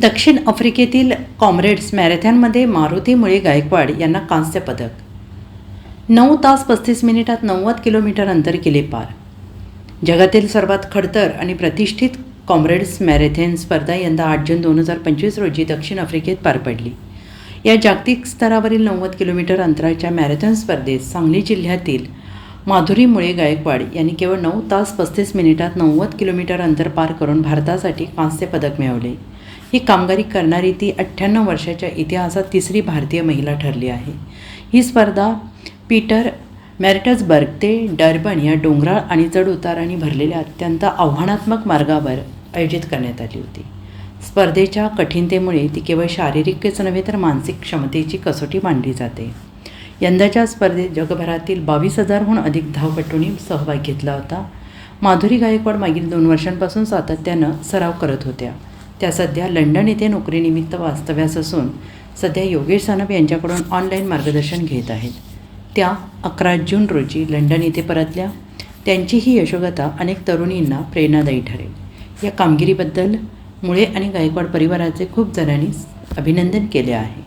दक्षिण आफ्रिकेतील कॉम्रेड्स मॅरेथॉनमध्ये मारुती मुळे गायकवाड यांना कांस्य पदक. नऊ तास पस्तीस मिनिटात नव्वद किलोमीटर अंतर केले पार. जगातील सर्वात खडतर आणि प्रतिष्ठित कॉम्रेड्स मॅरेथॉन स्पर्धा यंदा आठ जून दोन हजार पंचवीस रोजी दक्षिण आफ्रिकेत पार पडली. या जागतिक स्तरावरील नव्वद किलोमीटर अंतराच्या मॅरेथॉन स्पर्धेत सांगली जिल्ह्यातील माधुरी मुळे गायकवाड यांनी केवळ नऊ तास पस्तीस मिनिटात नव्वद किलोमीटर अंतर पार करून भारतासाठी कांस्य पदक मिळवले. ही कामगिरी करणारी ती अठ्ठ्याण्णव वर्षाच्या इतिहासात तिसरी भारतीय महिला ठरली आहे. ही स्पर्धा पीटर मॅरिटसबर्ग ते डर्बन या डोंगराळ आणि चढउतारांनी भरलेल्या अत्यंत आव्हानात्मक मार्गावर आयोजित करण्यात आली होती. स्पर्धेच्या कठीणतेमुळे ती केवळ शारीरिकच नव्हे तर मानसिक क्षमतेची कसोटी मांडली जाते. यंदाच्या स्पर्धेत जगभरातील बावीस हजारहून अधिक धावपटूंनी सहभाग घेतला होता. माधुरी गायकवाड मागील दोन वर्षांपासून सातत्यानं सराव करत होत्या. त्या सध्या लंडन येथे नोकरीनिमित्त वास्तव्यास असून सध्या योगेश सानप यांच्याकडून ऑनलाईन मार्गदर्शन घेत आहेत. त्या अकरा जून रोजी लंडन येथे परतल्या. त्यांची ही यशोगाथा अनेक तरुणींना प्रेरणादायी ठरेल. या कामगिरीबद्दल मुळे आणि गायकवाड परिवाराचे खूप जणांनी अभिनंदन केले आहे.